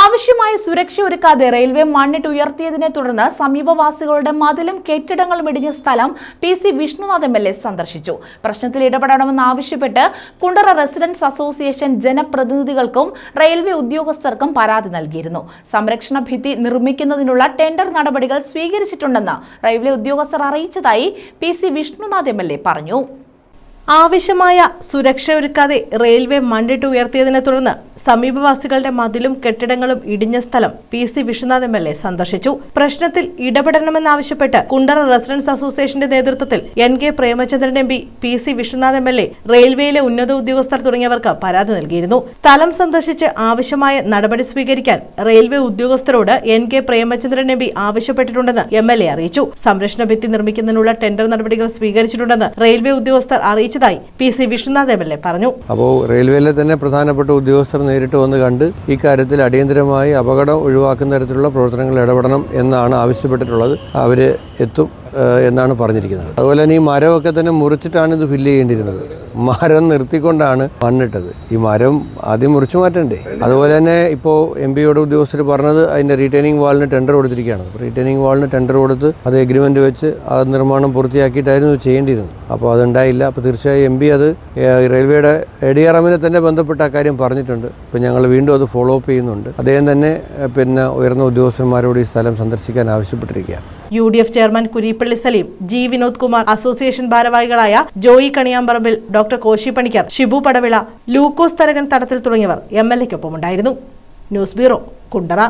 ആവശ്യമായ സുരക്ഷ ഒരുക്കാതെ റെയിൽവേ മണ്ണിട്ട് ഉയർത്തിയതിനെ തുടർന്ന് സമീപവാസികളുടെ മതിലും കെട്ടിടങ്ങളും ഇടിഞ്ഞ സ്ഥലം P C Vishnunath M L A സന്ദർശിച്ചു. പ്രശ്നത്തിൽ ഇടപെടണമെന്ന് ആവശ്യപ്പെട്ട് കുണ്ടറ റെസിഡൻസ് അസോസിയേഷൻ ജനപ്രതിനിധികൾക്കും റെയിൽവേ ഉദ്യോഗസ്ഥർക്കും പരാതി നൽകിയിരുന്നു. സംരക്ഷണ ഭിത്തി നിർമ്മിക്കുന്നതിനുള്ള ടെൻഡർ നടപടികൾ സ്വീകരിച്ചിട്ടുണ്ടെന്ന് റെയിൽവേ ഉദ്യോഗസ്ഥർ അറിയിച്ചതായി P C Vishnunath M L A പറഞ്ഞു. ആവശ്യമായ സുരക്ഷ ഒരുക്കാതെ റെയിൽവേ മണ്ണിട്ട് ഉയർത്തിയതിനെ തുടർന്ന് സമീപവാസികളുടെ മതിലും കെട്ടിടങ്ങളും ഇടിഞ്ഞ സ്ഥലം P C Viswanath M L A സന്ദർശിച്ചു. പ്രശ്നത്തിൽ ഇടപെടണമെന്നാവശ്യപ്പെട്ട് കുണ്ടറ റെസിഡൻസ് അസോസിയേഷന്റെ നേതൃത്വത്തിൽ N K Premachandran M P P C Viswanath M L A റെയിൽവേയിലെ ഉന്നത ഉദ്യോഗസ്ഥർ തുടങ്ങിയവർക്ക് പരാതി നൽകിയിരുന്നു. സ്ഥലം സന്ദർശിച്ച് ആവശ്യമായ നടപടി സ്വീകരിക്കാൻ റെയിൽവേ ഉദ്യോഗസ്ഥരോട് N K Premachandran M P ആവശ്യപ്പെട്ടിട്ടുണ്ടെന്ന് M L A അറിയിച്ചു. സംരക്ഷണ ഭിത്തി നിർമ്മിക്കുന്നതിനുള്ള ടെൻഡർ നടപടികൾ സ്വീകരിച്ചിട്ടുണ്ടെന്ന് റെയിൽവേ ഉദ്യോഗസ്ഥർ അറിയിച്ചതായി P C Vishnunath M L A പറഞ്ഞു. അപ്പോൾ റെയിൽവേയിലെ തന്നെ പ്രധാനപ്പെട്ട ഉദ്യോഗസ്ഥർ നേരിട്ട് വന്ന് കണ്ട് ഇക്കാര്യത്തിൽ അടിയന്തരമായി അപകടം ഒഴിവാക്കുന്ന തരത്തിലുള്ള പ്രവർത്തനങ്ങൾ ഇടപെടണം എന്നാണ് ആവശ്യപ്പെട്ടിട്ടുള്ളത്. അവർ എത്തും. എന്നാണ് പറഞ്ഞിരിക്കുന്നത്. അതുപോലെ തന്നെ ഈ മരമൊക്കെ തന്നെ മുറിച്ചിട്ടാണ് ഇത് ഫില്ല് ചെയ്യേണ്ടിയിരുന്നത്. മരം നിർത്തിക്കൊണ്ടാണ് മണ്ണിട്ടത്. ഈ മരം ആദ്യം മുറിച്ചു മാറ്റണ്ടേ? അതുപോലെ തന്നെ ഇപ്പോൾ എം പിയുടെ ഉദ്യോഗസ്ഥർ പറഞ്ഞത് അതിന്റെ റീറ്റെയിനിങ് വാളിന് ടെൻഡർ കൊടുത്തിരിക്കുകയാണ്. റീറ്റെയിനിങ് വാളിന് ടെൻഡർ കൊടുത്ത് അത് എഗ്രിമെന്റ് വെച്ച് ആ നിർമ്മാണം പൂർത്തിയാക്കിയിട്ടായിരുന്നു ചെയ്യേണ്ടിയിരുന്നത്. അപ്പോൾ അതുണ്ടായില്ല. അപ്പോൾ തീർച്ചയായും എം പി അത് റെയിൽവേയുടെ എ ഡി ആർ എമ്മിനെ തന്നെ ബന്ധപ്പെട്ട കാര്യം പറഞ്ഞിട്ടുണ്ട്. അപ്പോൾ ഞങ്ങൾ വീണ്ടും അത് ഫോളോ അപ്പ് ചെയ്യുന്നുണ്ട്. അദ്ദേഹം തന്നെ പിന്നെ ഉയർന്ന ഉദ്യോഗസ്ഥന്മാരോട് ഈ സ്ഥലം സന്ദർശിക്കാൻ ആവശ്യപ്പെട്ടിരിക്കുകയാണ്. U D F chairman Kureepally Saleem G Vinod Kumar association ഭാരവാഹികളായ ജോയി കണിയാമ്പറമ്പിൽ ഡോക്ടർ കോശി പണിക്കർ ഷിബു പടവിള ലൂക്കോസ് തരകൻ തടത്തിൽ തുടങ്ങിയവർ എം എൽ എക്കൊപ്പമുണ്ടായിരുന്നു ന്യൂസ് ബ്യൂറോ കുണ്ടറ.